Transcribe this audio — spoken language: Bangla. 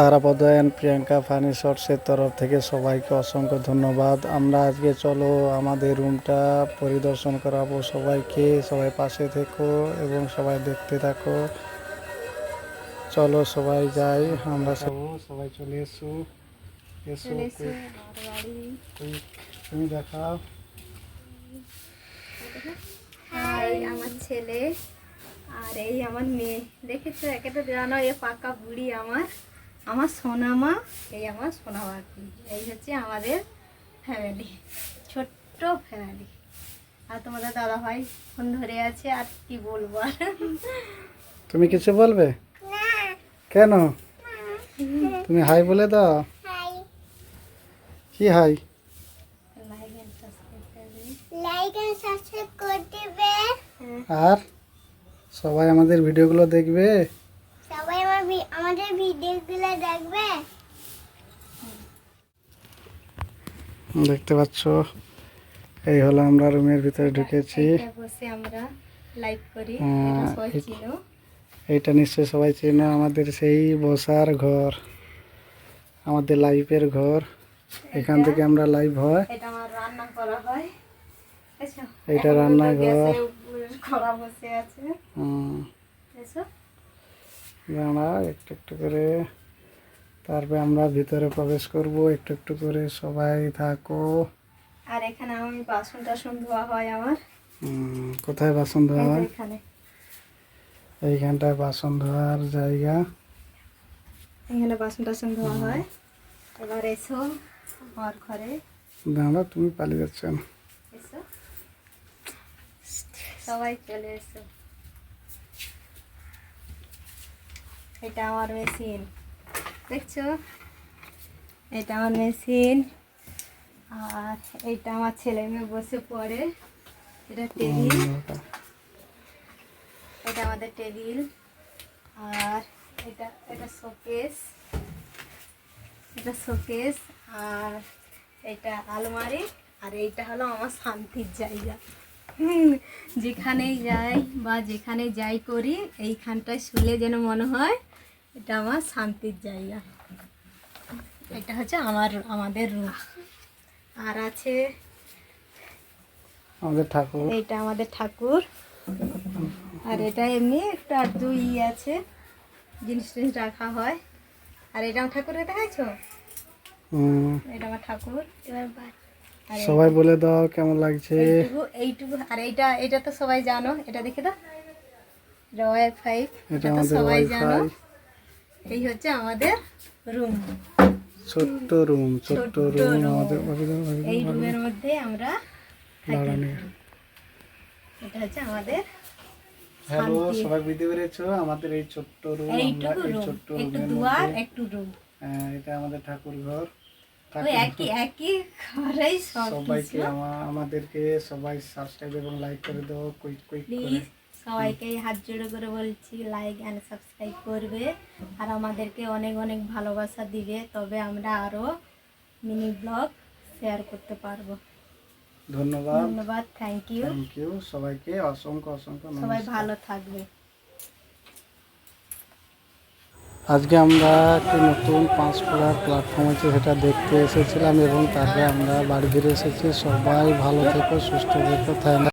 তারাপদ অ্যান্ড প্রিয়াঙ্কা ফানি শর্টসের তরফ থেকে সবাইকে অসংখ্য ধন্যবাদ। আমরা আজকে চলো আমাদের রুমটা পরিদর্শন করাবো সবাইকে। সবাই পাশে থেকো এবং সবাই দেখতে থাকো। চলো সবাই যাই আমরা সব সবাই চলে এসো। এসো তুমি দেখাও। হাই আমার ছেলে আর এই আমার মেয়ে। দেখেছ? একেটা জানো এ পাকা বুড়ি আমার। আমার সোনা মা এই আমার সোনা বাকি এই হচ্ছে আমাদের ফ্যামিলি ছোট্ট ফ্যামিলি আর তোমাদের দাদা ভাই ফোন ধরে আছে আর কি বলব আর? তুমি কিছু বলবে? কেন? তুমি হাই বলে দাও। কি হাই লাইক এন্ড সাবস্ক্রাইব করবে লাইক এন্ড সাবস্ক্রাইব করে দিবে। আর সবাই আমাদের ভিডিওগুলো দেখবে। আমাদের ভিডিওগুলো দেখবে? দেখতে পাচ্ছ? এই হলো আমরা রুমের ভিতরে ঢুকেছি। এটা বসে আমরা লাইভ করি। হ্যাঁ, এইটা নিশ্চয়ই সবাই চেনো। আমাদের সেই বসার ঘর। আমাদের লাইফের ঘর। এখান থেকে আমরা লাইভ হয়। এটা আমার রান্না করা হয়। এসো রান্নাঘর। কড়া বসে আছে। হুম, দাঁড়া একটু একটু করে। তারপরে আমরা ভিতরে প্রবেশ করব একটু একটু করে সবাই থাকো। আর এখানে আমি বাসন টাসন ধোয়া হয় আমার। কোথায় বাসন ধোয়া হয়? এখানে। এইখানটায় বাসন ধোয়ার জায়গা। এখানে বাসন টাসন ধোয়া হয়। এবার এসো আমার ঘরে। দাঁড়া তুমি পালিয়ে যাচ্ছ। সবাই চলে এসো। এটা আমার মেশিন। দেখছ? এটা আমার মেশিন। আর এইটা আমার ছেলে মেয়ে বসে পড়ে। এটা টেবিল। এটা আমাদের টেবিল। আর এটা এটা শোকেস। এটা শোকেস। আর এটা আলমারি। আর এইটা হলো আমার শান্তির জায়গা। যেখানেই যাই বা যেখানে যাই করি এইখানটায় শুলে যেন মনে হয় এটা আমার শান্তির জায়গা। এটা হচ্ছে আমার আমাদের রুম আর আছে আমাদের ঠাকুর। এইটা আমাদের ঠাকুর। আর এটা এমনি একটা দুই ই আছে জিনিস টিনিস রাখা হয়। আর এটা আমার ঠাকুর দেখাইছো? এটা আমার ঠাকুর। এবার সবাই বলে দাও কেমন লাগছে। এইটুকু আর এইটা এটা তো সবাই জানো এটা দেখে দাও। ওয়াইফাই এটা আমাদের সবাই জানো। এই হচ্ছে আমাদের রুম ছোট্ট রুম ছোট্ট রুম। আমাদের এই রুমের মধ্যে আমরা এটা হচ্ছে আমাদের হ্যালো সবাই বুঝতে পেরেছ? আমাদের এই ছোট্ট রুম আমরা ছোট্ট একটু দুয়ার একটু রুম হ্যাঁ, এটা আমাদের ঠাকুর ঘর সবাইকে আমাদেরকে সবাই সাবস্ক্রাইব এবং লাইক করে দাও কুইক কুইক প্লিজ সবাইকে হাত জোড়ে করে বলছি লাইক অ্যান্ড সাবস্ক্রাইব করবে। আর আমাদেরকে অনেক অনেক ভালোবাসা দিবে তবে আমরা আরও মিনি ব্লগ শেয়ার করতে পারব। ধন্যবাদ। ধন্যবাদ থ্যাংক ইউ থ্যাংক ইউ সবাইকে অসংখ্য অসংখ্য সবাই ভালো থাকবে। আজকে আমরা একটি নতুন পাঁচ ফোড়ার প্ল্যাটফর্ম আছে, সেটা দেখতে এসেছিলাম এবং তারপরে আমরা বাড়ি ফিরে এসেছি। সবাই ভালো থেকো, সুস্থ থেকো থ্যাংক